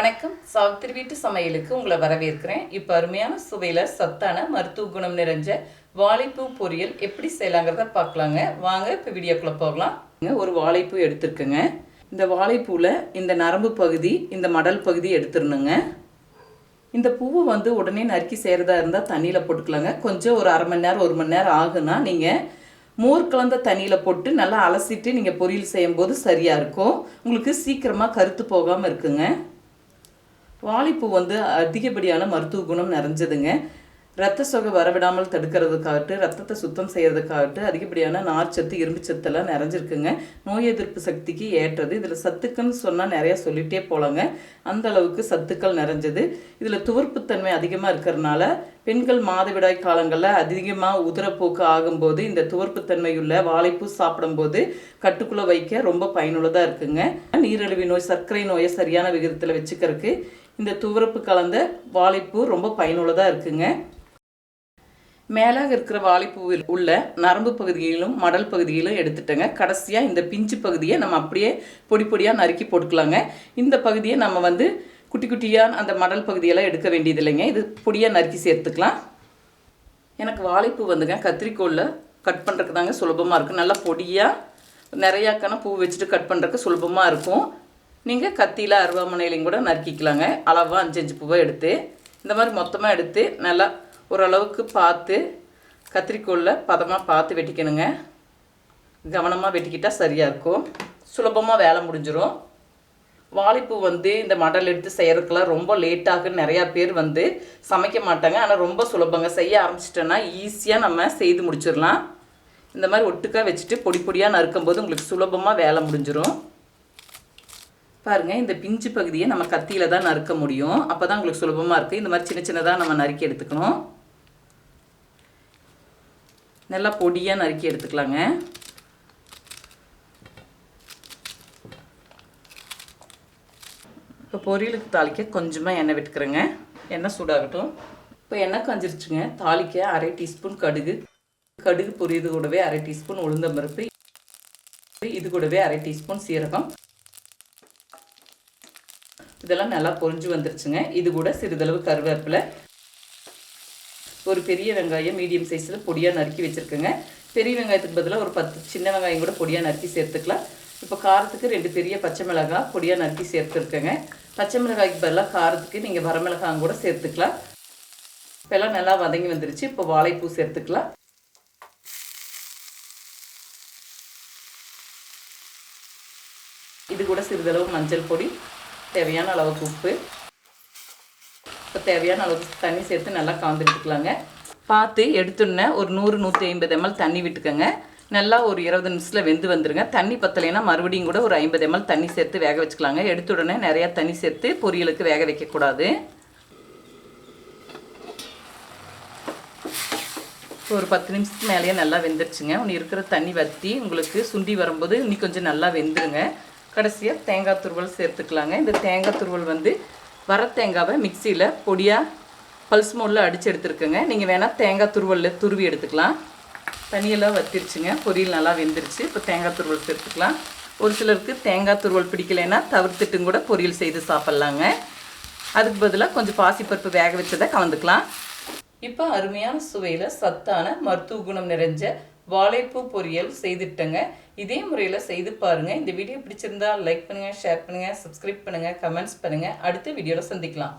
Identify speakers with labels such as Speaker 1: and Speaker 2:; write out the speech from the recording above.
Speaker 1: வணக்கம். சாவித்திரி வீட்டு சமையலுக்கு உங்களை வரவேற்கிறேன். இப்போ அருமையான சுவையில் சத்தான மருத்துவ குணம் நிறைஞ்ச வாழைப்பூ பொரியல் எப்படி செய்யலாங்கிறத பார்க்கலாங்க. வாங்க இப்போ வீடியோக்குள்ளே போகலாம். ஒரு வாழைப்பூ எடுத்துருக்குங்க. இந்த வாழைப்பூவில் இந்த நரம்பு பகுதி இந்த மடல் பகுதி எடுத்துடணுங்க. இந்த பூவை வந்து உடனே நறுக்கி செய்கிறதா இருந்தால் தண்ணியில் போட்டுக்கலாங்க. கொஞ்சம் ஒரு அரை மணி நேரம் ஒரு மணி நேரம் ஆகுனா நீங்கள் மோர் கலந்த தண்ணியில் போட்டு நல்லா அலசிட்டு நீங்கள் பொரியல் செய்யும்போது சரியாக இருக்கும். உங்களுக்கு சீக்கிரமாக கருத்து போகாமல் இருக்குங்க. வாழைப்பூ வந்து அதிகப்படியான மருத்துவ குணம் நிறைஞ்சதுங்க. ரத்த சொகை வரவிடாமல் தடுக்கிறதுக்காகட்டு ரத்தத்தை சுத்தம் செய்கிறதுக்காகட்டு அதிகப்படியான நார்ச்சத்து இரும்பு சத்தெல்லாம் நிறைஞ்சிருக்குங்க. நோய் எதிர்ப்பு சக்திக்கு ஏற்றது. இதில் சத்துக்கள்னு சொன்னால் நிறையா சொல்லிகிட்டே போகலாங்க அந்த அளவுக்கு சத்துக்கள் நிறைஞ்சது. இதில் துவர்ப்புத்தன்மை அதிகமாக இருக்கிறதுனால பெண்கள் மாதவிடாய் காலங்களில் அதிகமாக உதிரப்போக்கு ஆகும்போது இந்த துவர்ப்புத்தன்மையுள்ள வாழைப்பூ சாப்பிடும்போது கட்டுக்குள்ளே வைக்க ரொம்ப பயனுள்ளதாக இருக்குங்க. நீரிழிவு நோய் சர்க்கரை நோயை சரியான விகிதத்தில் வச்சுக்கிறதுக்கு இந்த துவரப்பு கலந்த வாழைப்பூ ரொம்ப பயனுள்ளதாக இருக்குங்க. மேலாக இருக்கிற வாழைப்பூவில் உள்ள நரம்பு பகுதியிலும் மடல் பகுதியிலும் எடுத்துட்டேங்க. கடைசியாக இந்த பிஞ்சு பகுதியை நம்ம அப்படியே பொடி பொடியாக நறுக்கி போட்டுக்கலாங்க. இந்த பகுதியை நம்ம வந்து குட்டி குட்டியாக அந்த மடல் பகுதியெல்லாம் எடுக்க வேண்டியது இல்லைங்க இது பொடியாக நறுக்கி சேர்த்துக்கலாம். எனக்கு வாழைப்பூ வந்துங்க. கத்திரிக்கோலில் கட் பண்ணுறதுக்கு தாங்க சுலபமாக இருக்கும் நல்லா பொடியாக நிறையாக்கான பூ வச்சுட்டு கட் பண்ணுறதுக்கு சுலபமாக இருக்கும். நீங்கள் கத்தியில் அருவாமனையிலையும் கூட நறுக்கிக்கலாங்க. அளவாக அஞ்சு அஞ்சு பூவை எடுத்து இந்த மாதிரி மொத்தமாக எடுத்து நல்லா ஓரளவுக்கு பார்த்து கத்திரிக்கோலில் பதமாக பார்த்து வெட்டிக்கணுங்க. கவனமாக வெட்டிக்கிட்டால் சரியாக இருக்கும். சுலபமாக வேலை முடிஞ்சிடும் வாழைப்பூ வந்து இந்த மடல் எடுத்து செய்கிறதுக்கெல்லாம் ரொம்ப லேட்டாக நிறையா பேர் வந்து சமைக்க மாட்டாங்க. ஆனால் ரொம்ப சுலபங்க. செய்ய ஆரம்பிச்சிட்டோன்னா ஈஸியாக நம்ம செய்து முடிச்சிடலாம். இந்த மாதிரி ஒட்டுக்காக வச்சுட்டு பொடி பொடியாக நறுக்கும் போது உங்களுக்கு சுலபமாக வேலை முடிஞ்சிடும் பாருங்கள் இந்த பிஞ்சு பகுதியை நம்ம கத்தியில் தான் நறுக்க முடியும். அப்போ தான் உங்களுக்கு சுலபமாக இருக்குது இந்த மாதிரி சின்ன சின்னதாக நம்ம நறுக்கி எடுத்துக்கணும். நல்லா பொடியாக நறுக்கி எடுத்துக்கலாங்க. இப்போ பொரியலுக்கு தாளிக்க கொஞ்சமாக எண்ணெய் விட்டுக்கிறேங்க. எண்ணெய் சூடாகட்டும். இப்போ எண்ணெய் காஞ்சிருச்சுங்க. தாளிக்க அரை டீஸ்பூன் கடுகு. கடுகு பொரியது கூடவே அரை டீஸ்பூன் உளுந்தம்பருப்பு. இது கூடவே அரை டீஸ்பூன் சீரகம். இதெல்லாம் நல்லா பொரிஞ்சு வந்துருச்சுங்க. இது கூட சிறிதளவு கருவேப்பிலை. ஒரு பெரிய வெங்காயம் மீடியம் சைஸில் பொடியாக நறுக்கி வச்சுருக்கேங்க. பெரிய வெங்காயத்துக்கு பதிலாக ஒரு பத்து சின்ன வெங்காயம் கூட பொடியாக நறுக்கி சேர்த்துக்கலாம். இப்போ காரத்துக்கு ரெண்டு பெரிய பச்சை மிளகாய் பொடியாக நறுக்கி சேர்த்துருக்கேங்க. பச்சை மிளகாய்க்கு பதிலாக காரத்துக்கு நீங்கள் வரமிளகாய் கூட சேர்த்துக்கலாம். இப்போல்லாம் நல்லா வதங்கி வந்துருச்சு. இப்போ வாழைப்பூ சேர்த்துக்கலாம். இது கூட சிறிதளவு மஞ்சள் பொடி தேவையான அளவுக்கு உப்பு. இப்போ தேவையான அளவுக்கு தண்ணி சேர்த்து நல்லா கலந்து விட்டுக்கலாங்க பார்த்து எடுத்துடனே ஒரு நூறு நூற்றி ஐம்பது எம்எல் தண்ணி விட்டுக்கோங்க. நல்லா ஒரு இருபது நிமிஷத்தில் வெந்து வந்துருங்க. தண்ணி பத்தலைன்னா மறுபடியும் கூட ஒரு ஐம்பது எம்எல் தண்ணி சேர்த்து வேக வச்சுக்கலாங்க. எடுத்த உடனே நிறையா தண்ணி சேர்த்து பொரியலுக்கு வேக வைக்கக்கூடாது. ஒரு பத்து நிமிஷத்துக்கு மேலேயே நல்லா வெந்துருச்சுங்க. ஒன்று இருக்கிற தண்ணி வற்றி உங்களுக்கு சுண்டி வரும்போது இன்னி கொஞ்சம் நல்லா வெந்துருங்க. கடைசியாக தேங்காய் துருவல் சேர்த்துக்கலாங்க. இந்த தேங்காய் துருவல் வந்து வர தேங்காவை மிக்சியில் பொடியாக பல்ஸ் மோடில் அடித்து எடுத்துருக்குங்க. நீங்கள் வேணால் தேங்காய் துருவலில் துருவி எடுத்துக்கலாம். தண்ணியெல்லாம் வத்திருச்சுங்க. பொரியல் நல்லா வெந்துருச்சு. இப்போ தேங்காய் துருவல் சேர்த்துக்கலாம். ஒரு சிலருக்கு தேங்காய் துருவல் பிடிக்கலைன்னா தவிர்த்துட்டும் கூட பொரியல் செய்து சாப்பிட்லாங்க. அதுக்கு பதிலாக கொஞ்சம் பாசிப்பருப்பு வேக வச்சதை கலந்துக்கலாம். இப்போ அருமையான சுவையில் சத்தான மருத்துவ குணம் நிறைஞ்ச வாழைப்பூ பொரியல் செய்துட்டேங்க. இதே முறையில் செய்து பாருங்கள் இந்த வீடியோ பிடிச்சிருந்தா லைக் பண்ணுங்கள் ஷேர் பண்ணுங்கள் சப்ஸ்கிரைப் பண்ணுங்கள் கமெண்ட்ஸ் பண்ணுங்கள் அடுத்த வீடியோவில் சந்திக்கலாம்.